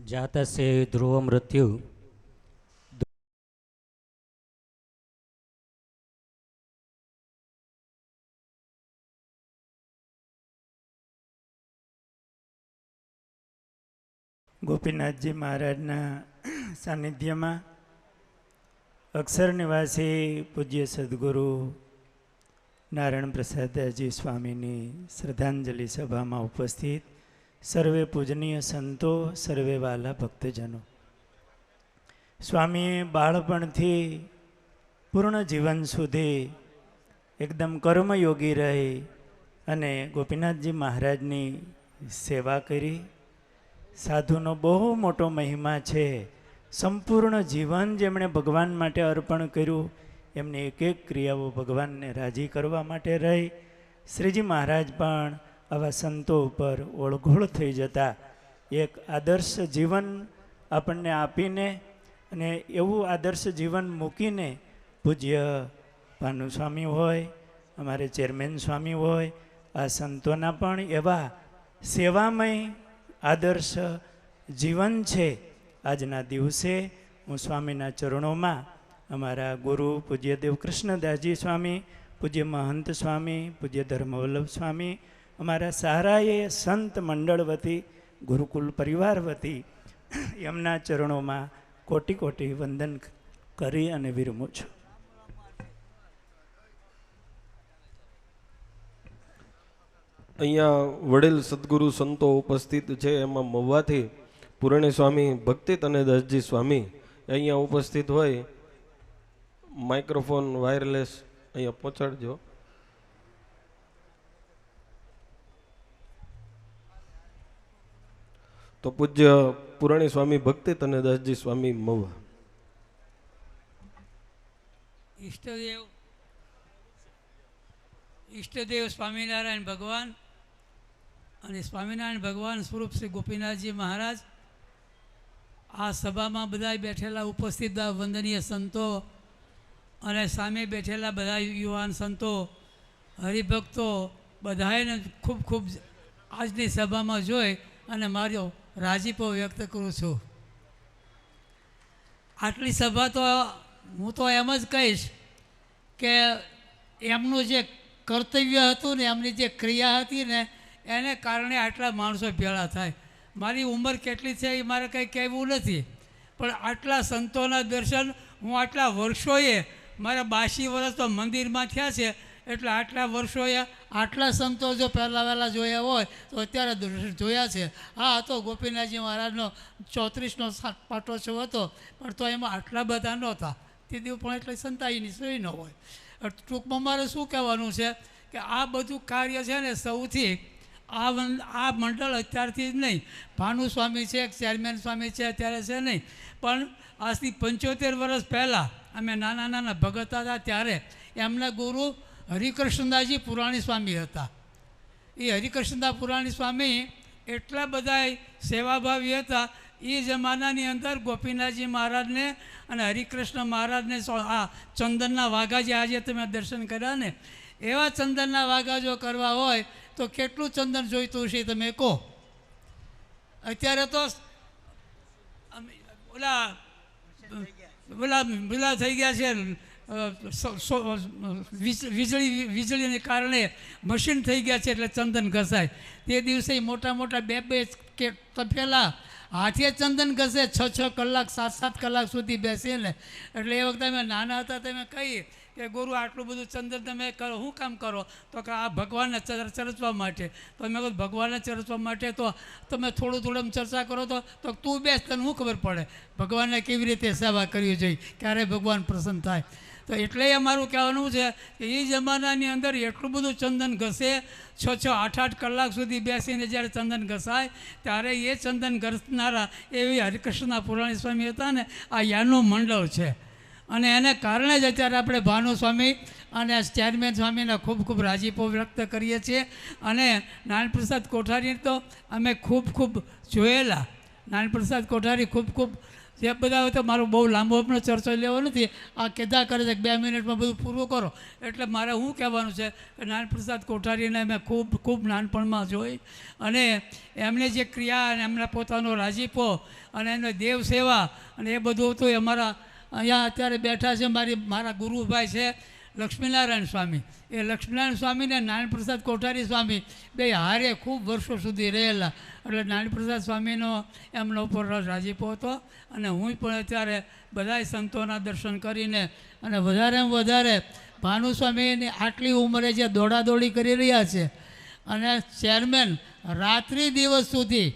જાતસ્ય ધ્રુવ મૃત્યુ ગોપીનાથજી મહારાજના સાનિધ્યમાં અક્ષર નિવાસી પૂજ્ય સદગુરુ નારાયણ પ્રસાદજી સ્વામીની શ્રદ્ધાંજલિ સભામાં ઉપસ્થિત સર્વે પૂજનીય સંતો, સર્વે વાલા ભક્તજનો. સ્વામીએ બાળપણથી પૂર્ણ જીવન સુધી એકદમ કર્મયોગી રહી અને ગોપીનાથજી મહારાજની સેવા કરી. સાધુનો બહુ મોટો મહિમા છે. સંપૂર્ણ જીવન જેમણે ભગવાન માટે અર્પણ કર્યું, એમની એક એક ક્રિયાઓ ભગવાનને રાજી કરવા માટે રહી. શ્રીજી મહારાજ પણ આવા સંતો ઉપર ઓળઘોળ થઈ જતા એક આદર્શ જીવન આપણને આપીને અને એવું આદર્શ જીવન મૂકીને પૂજ્ય ભાનુસ્વામી હોય, અમારે ચેરમેન સ્વામી હોય, આ સંતોના પણ એવા સેવામય આદર્શ જીવન છે. આજના દિવસે હું સ્વામીના ચરણોમાં અમારા ગુરુ પૂજ્ય દેવ કૃષ્ણદાસજી સ્વામી, પૂજ્ય મહંત સ્વામી, પૂજ્ય ધર્મવલ્લભ સ્વામી અમારા સારાએ સંત મંડળ વતી, ગુરુકુલ પરિવાર વતી એમના ચરણોમાં કોટી કોટી વંદન કરી અને વિરમું છું. અહીંયા વડીલ સદગુરુ સંતો ઉપસ્થિત છે, એમાં મવાથી પુરણી સ્વામી ભક્તિત અને દસજી સ્વામી અહીંયા ઉપસ્થિત હોય. માઇક્રોફોન વાયરલેસ અહીંયા પહોંચાડજો. તો પૂજ્ય પુરાણી સ્વામી ભક્તિ તને દાસજી સ્વામી મવા. ઈષ્ટદેવ ઈષ્ટદેવ સ્વામિનારાયણ ભગવાન અને સ્વામિનારાયણ ભગવાન સ્વરૂપ શ્રી ગોપીનાથજી મહારાજ આ સભામાં બધા બેઠેલા ઉપસ્થિત વંદનીય સંતો અને સામે બેઠેલા બધા યુવાન સંતો, હરિભક્તો બધાને ખૂબ ખૂબ આજની સભામાં જોઈ અને મારો રાજીપો વ્યક્ત કરું છું. આટલી સભા તો હું તો એમ જ કહીશ કે એમનું જે કર્તવ્ય હતું ને, એમની જે ક્રિયા હતી ને, એને કારણે આટલા માણસો ભેળા થાય. મારી ઉંમર કેટલી છે એ મારે કંઈ કહેવું નથી. પણ આટલા સંતોના દર્શન હું આટલા વર્ષોએ મારા બાસી વર્ષ તો મંદિરમાં થયા છે એટલે આટલા વર્ષોએ આટલા સંતો જો પહેલાં વહેલા જોયા હોય, તો અત્યારે જોયા છે. હા, હતો ગોપીનાથજી મહારાજનો ચોત્રીસનો પાટોત્સવ હતો, પણ તો એમાં આટલા બધા નહોતા. તે દિવસ પણ એટલે સંતાઈની સોય ન હોય. ટૂંકમાં મારે શું કહેવાનું છે કે આ બધું કાર્ય છે ને સૌથી, આ આ મંડળ અત્યારથી જ નહીં. ભાનુસ્વામી છે, ચેરમેન સ્વામી છે, અત્યારે છે નહીં. પણ આજથી પંચોતેર વર્ષ પહેલાં અમે નાના નાના ભગત હતા ત્યારે એમના ગુરુ હરિકૃષ્ણદાસજી પુરાણી સ્વામી હતા. એ હરિકૃષ્ણદાસ પુરાણી સ્વામી એટલા બધા સેવાભાવી હતા. એ જમાનાની અંદર ગોપીનાથજી મહારાજને અને હરિકૃષ્ણ મહારાજને આ ચંદનના વાઘા જે આજે તમે દર્શન કર્યા ને, એવા ચંદનના વાઘા જો કરવા હોય તો કેટલું ચંદન જોઈતું છે તમે કહો. અત્યારે તો ઓલા ઓલા પેલા થઈ ગયા છે. વીજળી, વીજળીને કારણે મશીન થઈ ગયા છે એટલે ચંદન ઘસાય. તે દિવસે મોટા મોટા બે બે કે તપેલા હાથે ચંદન ઘસે, છ છ કલાક, સાત સાત કલાક સુધી બેસીને એટલે એ વખતે અમે નાના હતા તમે કહીએ કે, ગુરુ, આટલું બધું ચંદન તમે કરો શું કામ કરો? તો કે, આ ભગવાનને ચરચવા માટે. તો મેં કહ્યું, ભગવાનને ચરચવા માટે તો તમે થોડું થોડું ચર્ચા કરો તો તો તું બેસ, તને શું ખબર પડે? ભગવાનને કેવી રીતે સેવા કરવી જોઈએ? ક્યારે ભગવાન પ્રસન્ન થાય? તો એટલે અમારું કહેવાનું છે કે એ જમાનાની અંદર એટલું બધું ચંદન ઘસે, છ છ, આઠ આઠ કલાક સુધી બેસીને જ્યારે ચંદન ઘસાય, ત્યારે એ ચંદન ઘસનારા એવી હરિકૃષ્ણના પુરાણી સ્વામી હતા ને, આ યાનું મંડળ છે. અને એને કારણે જ અત્યારે આપણે ભાનુ સ્વામી અને ચેરમેન સ્વામીના ખૂબ ખૂબ રાજીપો વ્યક્ત કરીએ છીએ. અને નારાયણ પ્રસાદ કોઠારી તો અમે ખૂબ ખૂબ જોયેલા નારાયણ પ્રસાદ કોઠારી ખૂબ ખૂબ જે બધા તો મારો બહુ લાંબો આપણો ચર્ચો લેવો નથી. આ કીધા કરે છે બે મિનિટમાં બધું પૂરું કરો. એટલે મારે શું કહેવાનું છે કે નારાયણ પ્રસાદ કોઠારીને મેં ખૂબ ખૂબ નાનપણમાં જોઈ અને એમને જે ક્રિયા અને એમના પોતાનો રાજીપો અને એમને દેવ સેવા અને એ બધું હતું એ અમારા અહીંયા અત્યારે બેઠા છે. મારી મારા ગુરુભાઈ છે. લક્ષ્મીનારાયણ સ્વામી. એ લક્ષ્મીનારાયણ સ્વામીને નારાયણપ્રસાદ કોઠારી સ્વામી બે હારે ખૂબ વર્ષો સુધી રહેલા. એટલે નારાયણપ્રસાદ સ્વામીનો એમનો ઉપર રાજીપો હતો અને હું પણ અત્યારે બધાય સંતોના દર્શન કરીને અને વધારેમાં વધારે ભાનુસ્વામીની આટલી ઉંમરે જે દોડાદોડી કરી રહ્યા છે. અને ચેરમેન રાત્રિ દિવસ સુધી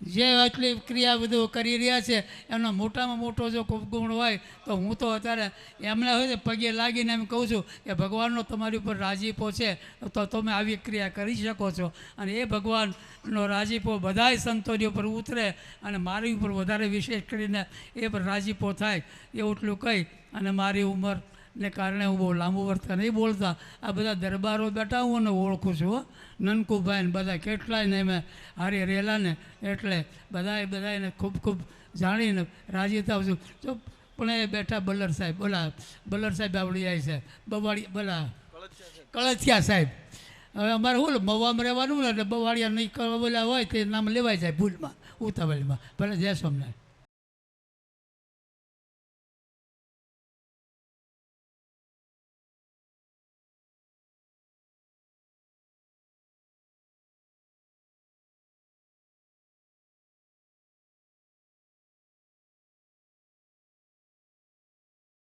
જે આટલી ક્રિયા બધું કરી રહ્યા છે, એનો મોટામાં મોટો જો ગુણ હોય, તો હું તો અત્યારે એમને હોય પગે લાગીને એમ કહું છું કે ભગવાનનો તમારી ઉપર રાજીપો છે, તો તમે આવી ક્રિયા કરી શકો છો. અને એ ભગવાનનો રાજીપો બધાય સંતોની ઉપર ઉતરે અને મારી ઉપર વધારે વિશેષ કરીને એ પર રાજીપો થાય, એવું એટલું કહી અને મારી ઉંમર ને કારણે હું બહુ લાંબુ વર્તા નહીં. બોલતા, આ બધા દરબારો બેઠા હું એને ઓળખું છું નનકુભાઈ ને બધા કેટલાય ને મેં હારી રહેલા ને એટલે બધાએ બધાને ખૂબ ખૂબ જાણીને રાજી થાવ છું. તો પણ એ બેઠા બલ્લર સાહેબ, બોલા, બલ્લર સાહેબ આવડી જાય છે. બવાડી, બોલા, કળથિયા સાહેબ. હવે અમારે શું, મવામાં રહેવાનું ને એટલે બવાડિયા નહીં બોલ્યા હોય તે નામ લેવાય જાય ભૂલમાં, ઉતાવળમાં. ભલે જય સ્વામિનારાયણ.